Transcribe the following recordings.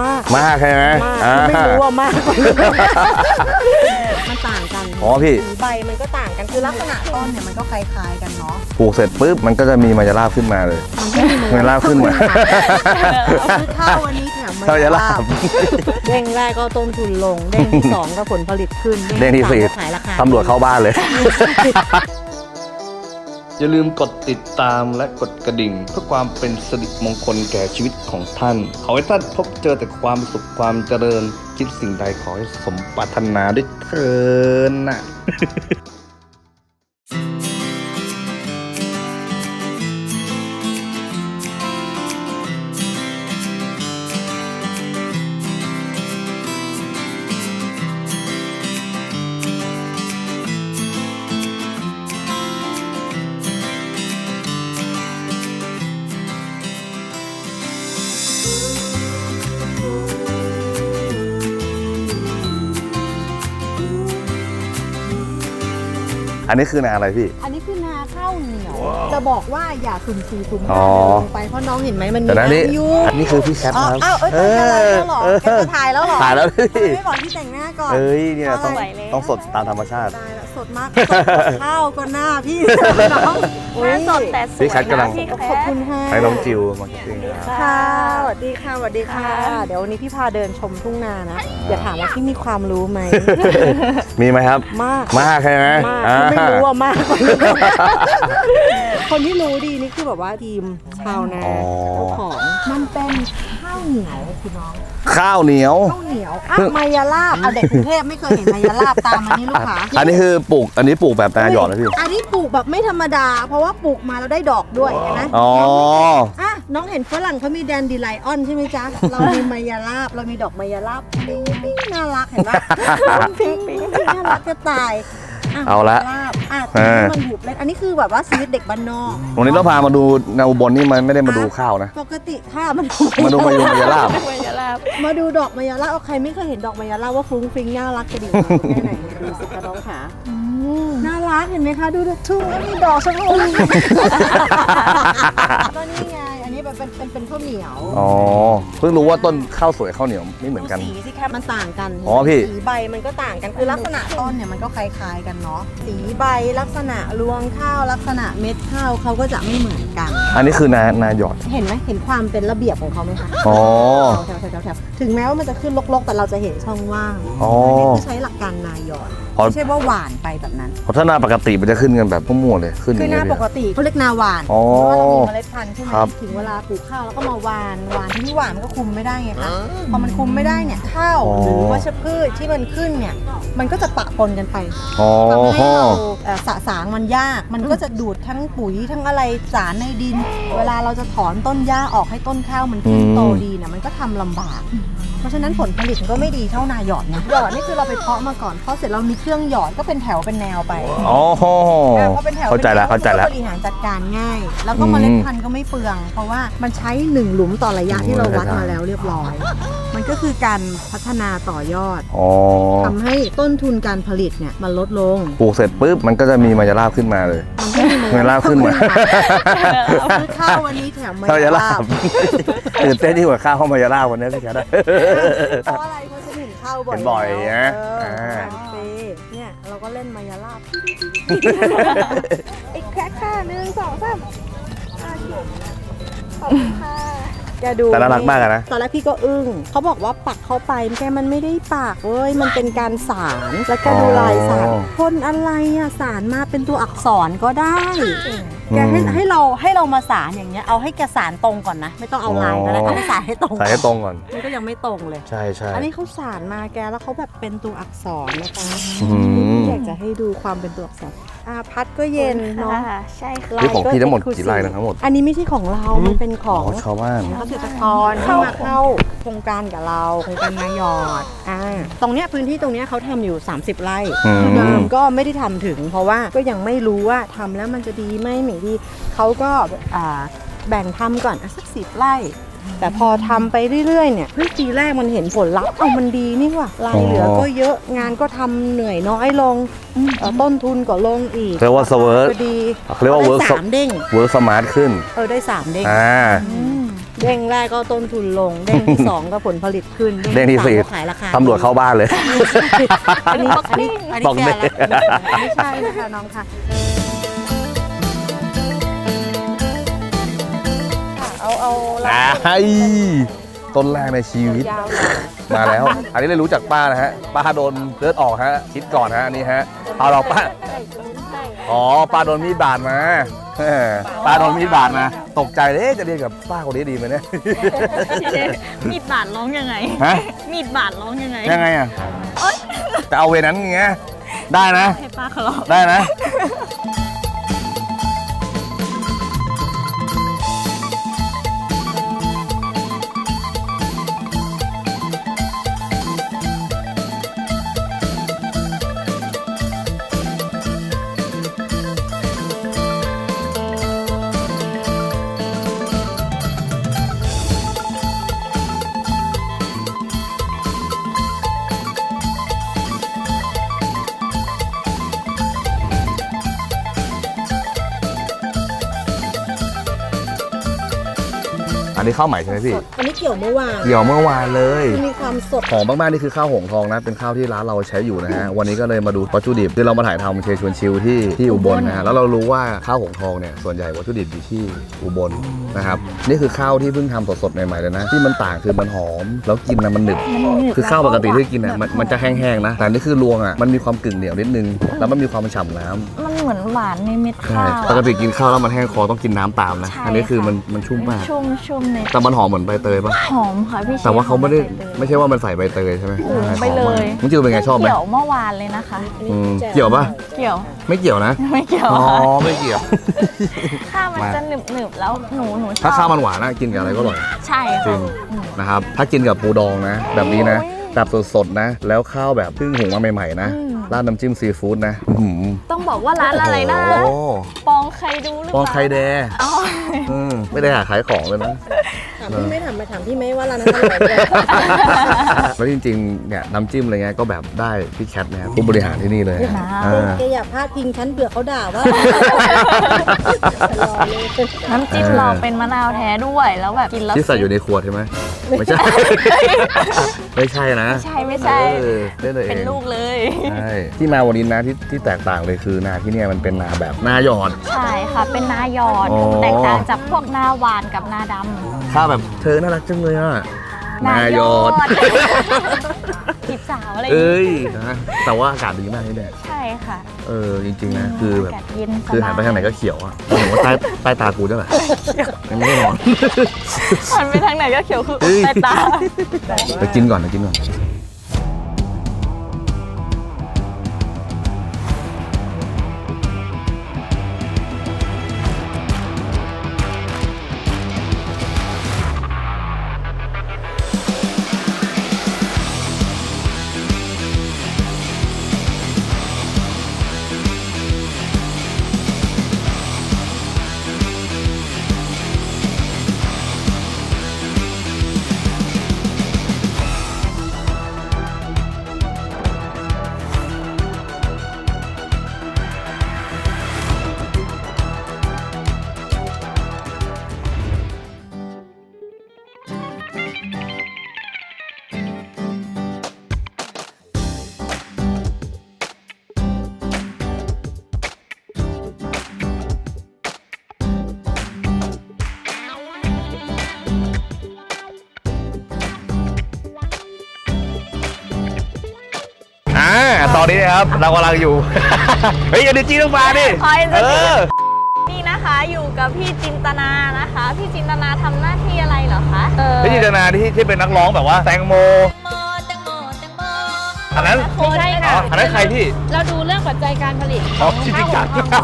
มากมากใช่ไหมมากอ่า ไม่รู้ว่ามากกว่านี้ มันต่างกันอ๋อพี่สีใบมันก็ต่างกันคือลักษณะต้นเนี่ยมันก็คล้ายๆกันเนาะปลูกเสร็จปุ๊บมันก็จะมีมายาลาบขึ้นมาเลยมันก็มีมายาลาบขึ้นมาคือข้าววันนี้แถมมายาลาบ เด้งแรกก็ต้นทุนลง เด้งที่สองก็ผลผลิตขึ้นเด้งที่สี่ามก็ขายราคาตำรวจเข้าบ้านเลย อย่าลืมกดติดตามและกดกระดิ่ง เพื่อความเป็นสิริมงคลแก่ชีวิตของท่าน ขอให้ท่านพบเจอแต่ความสุขความเจริญ คิดสิ่งใดขอให้สมปรารถนาด้วยเถินนะ อันนี้คือนาอะไรพี่ อันนี้คือนาข้าวเหนียว จะบอกว่าอย่าสุ่มสี่สุ่มอ๋ห้าอเดินลงไปเพราะน้องเห็นไหมมันมีแต่นะนี่น้ำอยู่อันนี้คือพี่แคทอ๋อครับอ้าวเอ้ยถ่ายแล้วเหรอเออแกจะถ่ายแล้วเหรอถ่ายแล้วพี่ทำไมไม่บอกที่แต่งหน้าก่อน เอ้ยเนี่ยต้องสวยแล้ว ต้องสดตามธรรมชาติ ตายแล้ว สดมากสดข้าวก็หน้าพี่น้องหน้าสดแต่สวยพี่แคทกำลังนะพี่แคขอบทคุณค่ะให้น้องจิวมาร์เก็ตติ้งครับ ค่ะสวัสดีค่ะสวัสดีค่ะค่ะ เดี๋ยววันนี้พี่พาเดินชมทุ่งนานะ อย่าถามว่าพี่มีความรู้ไหม มีไหมครับ มาก มากใช่ไหมมากอ่า ไม่รู้ว่ามากกว่านี้คนที่รู้ดีนี่คือแบบว่าทีมชาวนาอ๋อ เจ้าของมันเป็น ข้าวเหนียวคุณน้องข้าวเหนียว ข้าวเหนียวอะเพิ่งมายาลาบเอาเด็กกรุงเทพไม่เคยเห็นมายาลาบตามมานี่ลูกค้าอันนี้คือปลูก อันนี้ปลูกแบบนาหยอดนะพี่ อันนี้ปลูกแบบไม่ธรรมดา เพราะว่าปลูกมาแล้วได้ดอกด้วยเห็นไหมอ๋ออะน้องเห็นฝรั่งเขามีแดนดีไลออนใช่ไหมจ๊ะ เรามีมายาลาบเรามีดอกมายาลาบปิ๊งปิ๊งน่ารักเห็นปะปิ๊งปิ๊งปิ๊งน่ารักจะตายะ เอาละมยลาบอะเออมันหุบเล็กอันนี้คือแบบว่าชีวิตเด็กบ้านนอก วันนี้ต้องพามาดูนาอุบลนี่มันไม่ได้มาดูข้าวนะ ปกติค่ะมันมาดูมายูมายาลาบมายาลาบมาดูดอกมายาลาบเอาใครไม่เคยเห็นดอกมายาลาบว่าฟรุ้งฟริ้งน่ารักกระดิ่งแค่ไหนดูสิคะน้องขาน่ารักเห็นไหมคะ ดูดิทุ่งแล้วมีดอกชะพูก็นี่ไงอันนี้ เป็นเป็นเป็นข้าวเหนียวอ๋อเพิ่งรู้ว่าต้นข้าวสวยข้าวเหนียวไม่เหมือนกัน สีสิคะมันต่างกันอ๋อพี่ สีใบมันก็ต่างกันคือลักษณะต้นเนี่ยมันก็คล้ายๆกันเนาะสีใบลักษณะรวงข้าวลักษณะเม็ดข้าวเขาก็จะไม่เหมือนกัน อันนี้คือนานาหยอด เห็นไหมเห็นความเป็นระเบียบของเขาไหมคะอ๋อ แถวๆแถวๆถึงแม้ว่ามันจะขึ้นลกๆ แต่เราจะเห็นช่องว่างอ๋อนนี้คือใช้หลักการนายหยอดพอไม่ใช่ว่าหวานไปแบบนั้น เพราะถ้านาปกติมันจะขึ้นกันแบบมั่วๆเลยขึ้นอคือย่างหเงี้น้ายปกติเขาเรียกนาหวานอ๋อเพราะว่าเรามีเมล็ดพันธุ์ใช่ไหมครับ ถึงเวลาปลูกข้าวแล้วก็มาหวานหวานที่นี่หวานมันก็คุมไม่ได้ไงคะพอมันคุมไม่ได้เนี่ยข้าวหรือวัชพืชที่มันขึ้นเนี่ยมันก็จะปะปนกันไปอ๋อทำให้เราเอ่อสะสางมันยาก มันก็จะดูดทั้งปุ๋ยทั้งอะไรสารในดิน เวลาเราจะถอนต้นหญ้าออกให้ต้นข้าวมันขึ้นอืมโตดีเนี่ยมันก็ทำลำบากเพราะฉะนั้นผลผลิตมันก็ไม่ดีเท่านาหยอดนะหยอดนี่คือเราไปเพาะมาก่อนเพาะเสร็จเรามีเครื่องหยอดก็เป็นแถวเป็นแนวไปอ๋ออะพอเป็นแถวเข้าใจแล้วป็นเข้าใจนแล้วก็บริหารจัดการง่าย แล้วก็อืมเมล็ดพันธุ์ก็ไม่เปลือง เพราะว่ามันใช้หนึ่งหลุมต่อระยะที่เราวัดมาแล้วเรียบร้อย มันก็คือการพัฒนาต่อยอดอ๋อทำให้ต้นทุนการผลิตเนี่ยมันลดลง ปลูกเสร็จปุ๊บมันก็จะมีมายาลาบขึ้นมาเลยมันก็มีมายาลาบขึ้นมาซื้อข้าววันนี้แถมข้าวยาลาบตื่นเต้นที่กว่าข้าวข้าวมายาลาบวันนี้พี่แคทอะเพราะอะไรเพราะฉันเห็นข้าวบ่อยเห็นบ่อยแล้วนะเอออ่าการเปย์เนี่ยเราก็เล่นมายาลาบอีกแค่ค่ะหนึ่งสองสามอะเขียน ขอบคุณค่ะแกดูแต่น่ารักมากอะนะ ตอนแรกพี่ก็อึ้งเขาบอกว่าปักเข้าไปแกมันไม่ได้ปักเว้ย มันเป็นการสารแล้วแกดูลายสารอ๋อพ่นอะไรอะสารมาเป็นตัวอักษรก็ได้ แกให้อืมให้เราให้เรามาสารอย่างเงี้ยเอาให้แกสารตรงก่อนนะ ไม่ต้องเอาลายก็ได้อ๋อ เอาให้สารให้ตรงใส่ให้ตรงก่อน มันก็ยังไม่ตรงเลย ใช่ใช่ อันนี้เขาสารมาแกแล้วเขาแบบเป็นตัวอักษรนะคะอืม อยากจะให้ดูความเป็นตัวอักษรอ่าพัดก็เย็นเนาะค่ะใช่ค่ะนี่ของพี่ทั้งหมดลายก็กี่ไร่นะทั้งหมด อันนี้ไม่ใช่ของเรา มันเป็นขอ๋อองชาวบ้าน เกษตรกรที่มาเข้าโครงการกับเราโครงการนายอดอ่าตรงเนี้ยพื้นที่ตรงเนี้ยเขาทำอยู่ 30 ไร่อืม เดิมก็ไม่ได้ทำถึง เพราะว่าก็ยังไม่รู้ว่าทำแล้วมันจะดีไหมไม่ดีเขาก็อ่าแบ่งทำก่อนอะสักสิบไร่ แต่พอทำไปเรื่อยๆเนี่ยเฮ้ยปีแรกมันเห็นผลลัพธ์เอามันดีนี่ว่ะรายเหลือก็เยอะงานก็ทำเหนื่อยน้อยลงเอ่อต้นทุนก็ลงอีกเรียกว่า work ก็ดีเขาเรียกว่าได้ work สามเด้งเวิร์กสมาร์ทขึ้นเออได้สามเด้งอ่าอืมเด้งแรกก็ต้นทุนลง เด้งที่สองก็ผลผลิตขึ้น เด้งที่สามสี่ก็ขายราคาตำรวจเข้าบ้านเลย อันนี้อันนี้อันบนี้อกแกเด้แล้วไม่ใช่นะคะน้องค่ะ เอาเอาไอ้ต้นแรกในชีวิต ยาวๆหน่อยมาแล้ว อันนี้เลยรู้จักป้านะฮะ ป้าโดนเลือดออกฮะ คิดก่อนฮะอันนี้ฮะ เอาเราป้าอ๋อ ป้าโดนมีดบาดมาเออป้าโดนมีดบาดมา ตกใจเลยเอ๊ะจะเรียนกับป้าคนนี้ดีไหมเนี่ย มีดบาดร้องยังไง ฮะ มีดบาดร้องยังไง ยังไงอะแต่เอาเวรนั้นไงได้นะ ให้ป้าเขาร้องได้นะ นนี้ข้าวใหม่ใช่ไหมพี่ อันนี้เกี่ยวเมื่อวานเกี่ยวเมื่อวานเลยที่มีความสดหอมมากๆนี่คือข้าวหงทองนะ เป็นข้าวที่ร้านเราใช้อยู่นะฮะ วันนี้ก็เลยมาดูวัตถุดิบที่เรามาถ่ายทำเชชวนชิวที่ที่อุบลนะฮะ แล้วเรารู้ว่าข้าวหงทองเนี่ยส่วนใหญ่วัตถุดิบอยู่ที่อุบลนะครับ นี่คือข้าวที่เพิ่งทำสดๆใหม่ๆเลยนะ ที่มันต่างคือมันหอม แล้วกินนะมันหนึบ คือข้าวปกติที่กินอะมันมันจะแห้งๆนะ แต่นี่คือรวงอะ มันมีความกึ่งเหนียวนิดนึง แล้วมันมีความฉ่ำน้ำ มันเห มือนหวานในเม็ดใช่ข้าว ปกติกินข้าวแล้วมันแห้งคอต้องกินน้ำตามนะ ใช่อันนี้คือค่ะ มันมันชุ่มมาก ชุ่มชุ่มในแต่มันหอมเหมือนใบเตยปะหอมค่ะพี่ชฟแต่ว่าเขาไม่ได้หอใบตย ไม่ใช่ว่ามันใส่ใบเตยใช่ไหมโอ้โหไปเลย น้องจิวเป็นไงชอบไหมเกี่ยวเมื่อวานเลยนะคะ อืมเกี่ยวปะเกี่ยวไม่เกี่ยวนะไม่เกี่ยวอ๋อค่ะไม่เกี่ยว ข้าวมันมา จะหนึบหนึบๆแล้วหนูหนูชอบถ้าข้าวมันหวานนะกินกับอะไรก็อร่อย ใช่จริค่ะงอืมนะครับถ้ากินกับปูดองนะ แบบนี้นะโอ้ย แบบสดๆนะ แล้วข้าวแบบเพิ่งหุงมาใหม่ๆนะอืมราดน้ำจิ้มซีฟู้ดนะอื้อหือต้อง บอกว่าร้านอะไรนะ โอ้ปองใครดูหรือปเปองล่า ไข่แดอ๋ออืมไม่ได้หาขายของเลยนะถาม พี่ไม่ถามไปถามพี่ไม่ว่าร้านนั้นอร่อยไหมแล้วจริงๆ เนี่ยน้ำจิ้มอะไรเงี้ยก็แบบได้พี่แคทนะครับผู้บริหารที่นี่เลยนะอ่า แกอย่าพลาดพิงฉันเผื่อเขาด่าว่ารอเลยน้ำจิ้มเออ เราเป็นมะนาวแท้ด้วยแล้วแบบกินแล้วที่ใส่อยู่ในขวดใช่ไหมไม่ใช่ ไม่ใช่นะไม่ใช่ไม่ใช่เออได้เลยเองเป็นลูกเลยใช่ที่มาวันนี้นะที่ที่แตกต่างเลยคือนาที่เนี่ยมันเป็นนาแบบนาหยอด ใช่ค่ะเป็นนาหยอดอ๋อ แตกต่างจากพวกนาหวานกับนาด ข้าวแบบเธอน่ารักจังเลยอะำนาหยอด จีบสาวอะไรอย่างเอ้งี้ยนะแต่ว่าอากาศดีมากนี่เนี่ยใช่ค่ะเออจริงๆนะคือแบบากาศเย็นสบายคือหันไปทางไหนก็เขียวอะผมว่าใต้ใต้ตากูด้วยแหละยังไม่ได้นอน หันไปทางไหนก็เขียวคือเฮ้ย ใต้ตา ไปกินก่อนไปกินก่อน อนนี้นะครับ เรากำลังอยู่ เฮ้ยเอเนจีต้องมาดิอ๋อ Energy เออนี่นะคะอยู่กับพี่จินตนานะคะ พี่จินตนาทำหน้าที่อะไรเหรอคะเออพี่จินตนาที่ที่เป็นนักร้องแบบว่าแตงโม อันนั้นไม่ใช่อ๋ค่ะออันนั้นใครพี่ เราดูเรื่องปัจจัยการผลิตอ๋อของจริงข้าวจังของเรา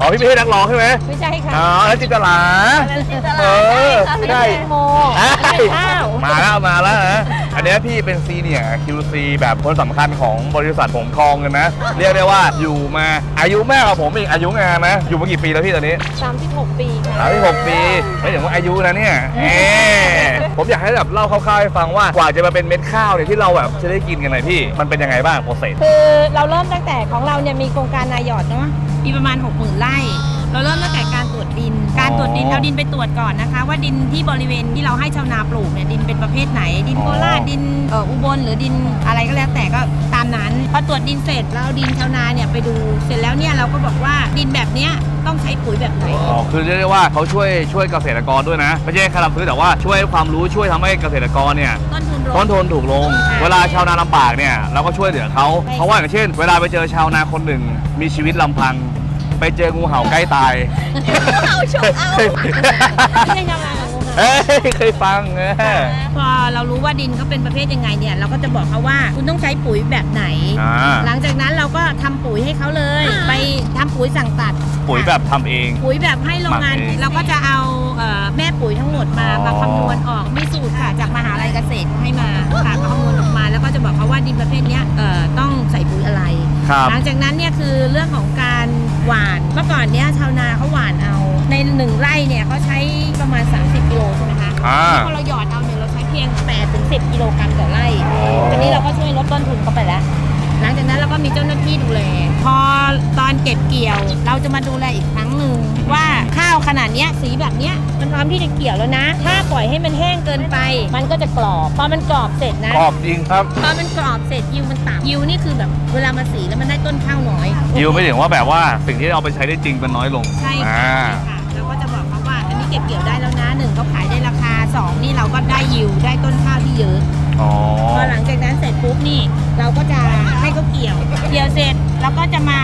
อ๋อพี่ไม่ใช่นักร้องใช่ไหมไม่ใช่ค่ะอ๋อแล้วจินตลา จินตเอนาอใช่ใช่ค่แตงโมใช่ไม่ใช่ ข้าวมาแล้วมาแล้วนะ อันเนี้ยพี่เป็นซีเนียร์ QC แบบคนสำคัญของบริษัทผมทองกันนะ เรียกได้ว่าอยู่มาอายุแม่กว่าผมอีกอายุงานนะ อยู่มากี่ปีแล้วพี่ตอนนี้ 36 ปีค่ะ สามสิบหกปีไม่ถึงว่าอายุนะเนี่ยแหมผมอยากให้แบบเล่าคร่าวๆให้ฟังว่ากว่าจะมาเป็นเม็ดข้าวเนี่ยที่เราแบบจะได้กินกันหน่อยพี่ มันเป็นยังไงบ้างโปรเซส คือเราเริ่มตั้งแต่ของเราเนี่ยมีโครงการนายหยอดเนาะมีประมาณ 60,000ไร่ เราเริ่มตั้งแต่การตรวจดิน การตรวจดินเอาดินไปตรวจก่อนนะคะ ว่าดินที่บริเวณที่เราให้ชาวนาปลูกเนี่ยดินเป็นประเภทไหน ดินโคราชดินเอ่ออุบลหรือดินอะไรก็แล้วแต่ก็ตามนั้นพอตรวจดินเสร็จเราเอาดินชาวนาเนี่ยไปดูเสร็จแล้วเนี่ยเราก็บอกว่าดินแบบเนี้ยต้องใช้ปุ๋ยแบบไหน อ๋อคือเรียกได้ว่าเขาช่วยช่วยเกษตรกรด้วยนะไม่ใช่แค่รับซื้อแต่ว่าช่วยให้ความรู้ช่วยทำให้เกษตรกรเนี่ยต้นทุนลต้นงทุนถูกลงค่ะเวลาชาวนาลำบากเนี่ยเราก็ช่วยเหลือเขาใช่ เพราะว่าอย่างเช่น เวลาไปเจอชาวนาคนหนึ่งมีชีวิตลำพัง ไปเจองูเห่าใกล้ตาย เอาชมเอาไม่ใช่ชาวนาของเราเฮ้ยเคยฟังเออ พอเรารู้ว่าดินเขาเป็นประเภทยังไงเนี่ย เราก็จะบอกเขาว่าคุณต้องใช้ปุ๋ยแบบไหน อ่า หลังจากนั้นเราก็ทำปุ๋ยให้เขาเลย ไปทำปุ๋ยสั่งตัดปุ๋ยแบบทำเอง ปุ๋ยแบบให้โรงงาน หมักเองเราก็จะเอาเอ่อแม่ปุ๋ยทั้งหมดมาอ๋อ มาคำนวณออกมีสูตรค่ะจากมหาลัยเกษตรให้มาค่ะมาคำนวณออกมาแล้วก็จะบอกเขาว่าดินประเภทเนี้ยเอ่อต้องใส่ปุ๋ยอะไร ครับ หลังจากนั้นเนี่ยคือเรื่องของการ หว่านเมื่อก่อนเนี้ยชาวนาเขาหว่านเอา ในหนึ่งไร่เนี่ยเขาใช้ประมาณ 30กิโลใช่ไหมคะอ่า พอเราหยอดเอาเนี่ยเราใช้เพียง8ถึง10กิโลกรัมต่อไร่อันนี้เราก็ช่วยลดต้นทุนเข้าไปแล้ว หลังจากนั้นเราก็มีเจ้าหน้าที่ดูแล พอตอนเก็บเกี่ยว เราจะมาดูแลอีกครั้งหนึ่งว่าข้าวขนาดเนี้ยสีแบบเนี้ยมันพร้อมที่จะเกี่ยวแล้วนะ ถ้าปล่อยให้มันแห้งเกินไป มันก็จะกรอบพอมันกรอบเสร็จนะขอบจริงครับ พอมันกรอบเสร็จยิวมันต่ำยิวนี่คือแบบเวลามาสีแล้วมันได้ต้นข้าวน้อย ยิวไม่ถึงว่าแบบว่าสิ่งที่เอาไปใช้ได้จริงมันน้อยลงใช่อ่าค่ะใช่ค่ะเราก็จะบอกเขาว่าอันนี้เก็บเกี่ยวได้แล้วนะหนึ่งเขาขายได้ราคาสองนี่เราก็ได้ยิวได้ต้นข้าวที่เยอะ อ๋อ พอหลังจากนั้นเสร็จปุ๊บนี่เราก็จะให้เขาเกี่ยว เกี่ยวเสร็จเราก็จะมา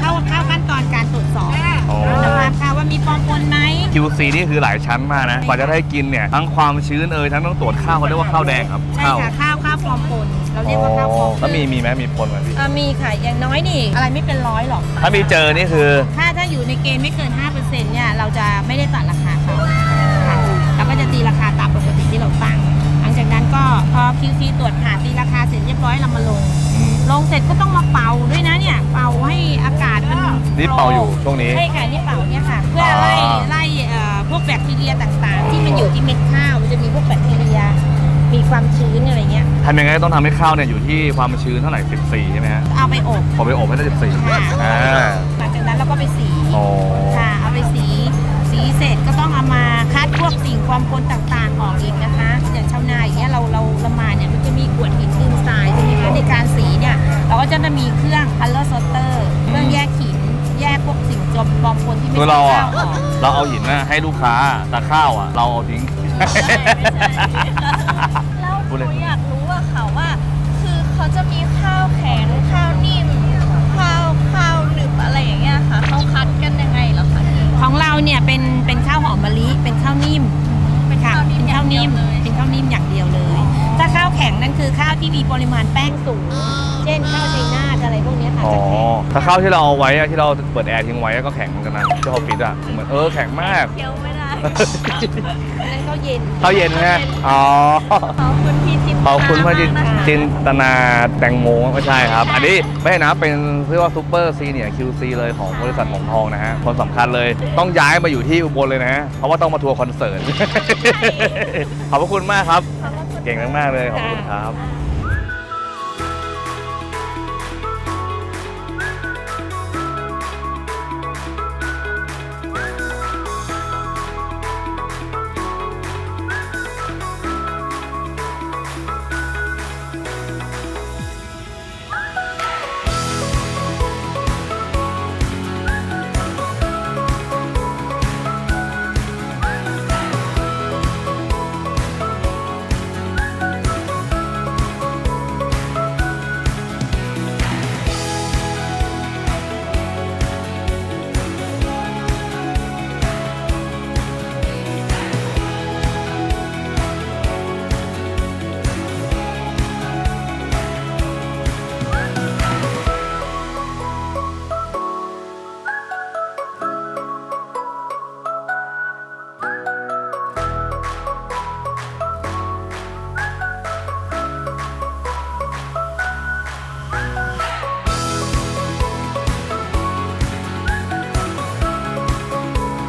เข้าเข้าขั้นตอนการตรวจสอบอ๋อสภาพข้าวว่ามีปอมปนไหม QC นี่คือหลายชั้นมากนะ กว่าจะได้กินเนี่ย ทั้งความชื้นเอ่ยทั้งต้องตรวจข้าวเขาเรียกว่าข้าวแดงครับใช่ค่ะข้าวข้าวปอมปนเราเรียกว่าข้าวปอมแล้วมีมีไหมมีปนไหมพี่ เออมีค่ะอย่างน้อยนี่ อะไรไม่เป็นร้อยหรอกถ้ามีเจอนี่คือ ถ้าถ้าอยู่ในเกณฑ์ไม่เกิน 5%เนี่ยเราจะ QC ตรวจผ่านตีราคาเสร็จเรียบร้อยเรามาลงลงเสร็จก็ต้องมาเป่าด้วยนะเนี่ย เป่าให้อากาศมันนี่เป่าอยู่ช่วงนี้ ใช่ค่ะนี่เป่าเนี่ยค่ะ เพื่อไล่อ่า ไล่เอ่อพวกแบคทีเรียต่างๆ ที่มันอยู่ที่เม็ดข้าวมันจะมีพวกแบคทีเรีย มีความชื้นอะไรเงี้ย ทำยังไงต้องทำให้ข้าวเนี่ยอยู่ที่ความชื้นเท่าไหร่ 14 ใช่ไหมฮะ เอาไปอบ พอไปอบให้ได้ 14ค่ะ อ่า หลังจากนั้น ลูกค้าแต่ข้าวอะ เราเอาทิ้ง แล้วหพูดเลยนูอยากรู้ คือข้าวที่มีปริมาณแป้งสูง เช่นข้าวไชนาทอะไรพวกเนี้ยค่ะอ๋อ จะแข็งถ้าข้าวที่เราเอาไว้อะที่เราเปิดแอร์ทิ้งไว้อะก็แข็งเหมือนกันนะที่ออฟฟิศอะเหมือนเออแข็งมาก เคี้ยวไม่ได้ อันนั้นข้าวเย็น ข้าวเย็นนะอ๋อ ขอบคุณพี่จินตขอบคุณพระจินมากนะคะ จินตนาแตงโมไม่ใช่ครับ อันนี้ไม่ใช่นะเป็นเรียกว่าซูเปอร์ซีเนียร์ QC เลยของบริษัทหงทองนะฮะ คนสำคัญเลยต้องย้ายมาอยู่ที่อุบลเลยนะฮะเพราะว่าต้องมาทัวร์คอนเสิร์ต ขอบพระคุณมากครับ เก่งมากๆเลยขอบคุณครับ